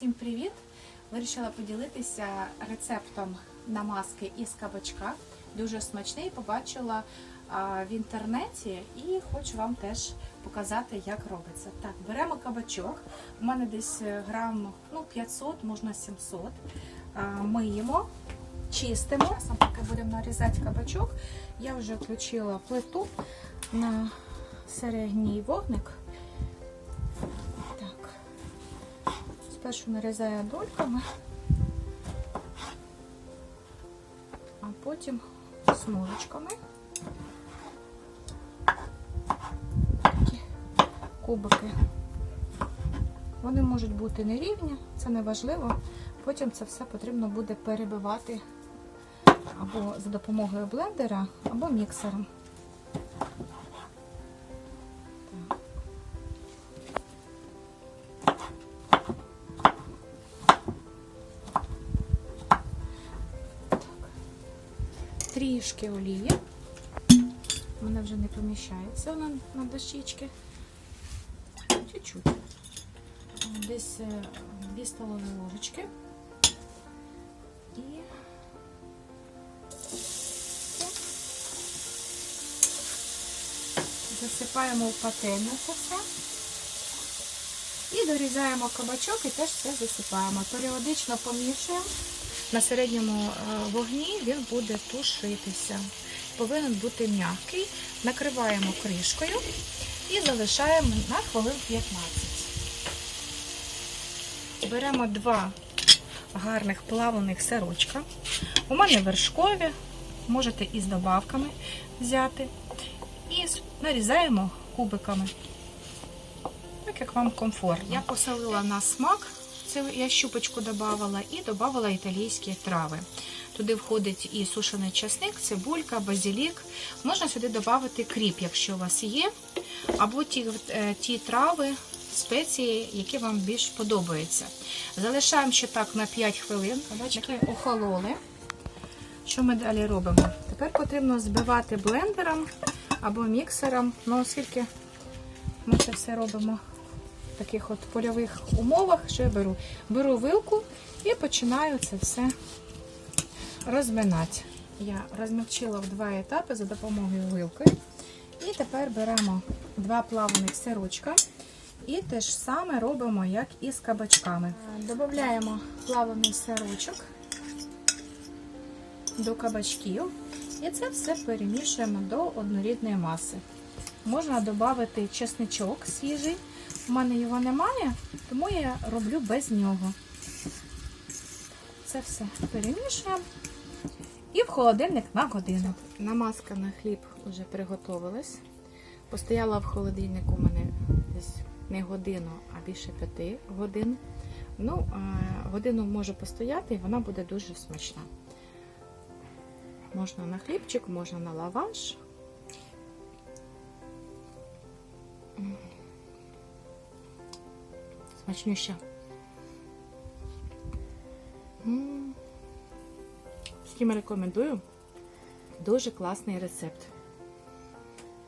Всім привіт! Вирішила поділитися рецептом намазки із кабачка. Дуже смачний, побачила в інтернеті і хочу вам теж показати, як робиться. Так, беремо кабачок. У мене десь е, грам ну, 500, можна 700. А, миємо, чистимо. Часом, поки будемо нарізати кабачок, я вже включила плиту на середній вогник. Спершу нарізаю дольками, а потім смужечками. Такі кубики. Вони можуть бути нерівні, це не важливо. Потім це все потрібно буде перебивати або за допомогою блендера, або міксером. Трішки олії. Вона вже не поміщається вона на дощечки. Чуть-чуть. Десь 2 столові ложечки. І засипаємо в пательню це все. І дорізаємо кабачок і теж все засипаємо. Періодично помішуємо. На середньому е, вогні він буде тушитися. Повинен бути м'який. Накриваємо кришкою і залишаємо на хвилин 15. Беремо два гарних плавлених сирочка. У мене вершкові, можете із добавками взяти. І нарізаємо кубиками. Так як вам комфортно. Я посолила на смак. Це я щупочку додавала і додавала італійські трави. Туди входить і сушений часник, цибулька, базилік. Можна сюди додати кріп, якщо у вас є, або ті, е, ті трави, спеції, які вам більш подобаються. Залишаємо ще так на 5 хвилин. Кабачки охололи. Що ми далі робимо? Тепер потрібно збивати блендером або міксером. Ну, оскільки ми це все робимо таких от польових умовах, що я беру? Беру вилку і починаю це все розминати. Я розмягчила в два етапи за допомогою вилки. І тепер беремо два плаваних сирочка. І те ж саме робимо, як і з кабачками. Додаємо плаваний сирочок до кабачків. І це все перемішуємо до однорідної маси. Можна додати чесничок свіжий. У мене його немає, тому я роблю без нього. Це все перемішуємо і в холодильник на годину. Намазка на хліб вже приготувалась. Постояла в холодильнику у мене десь не годину, а більше п'яти годин. Ну, годину може постояти і вона буде дуже смачна. Можна на хлібчик, можна на лаваш. Смачнюща. Всім рекомендую. Дуже класний рецепт.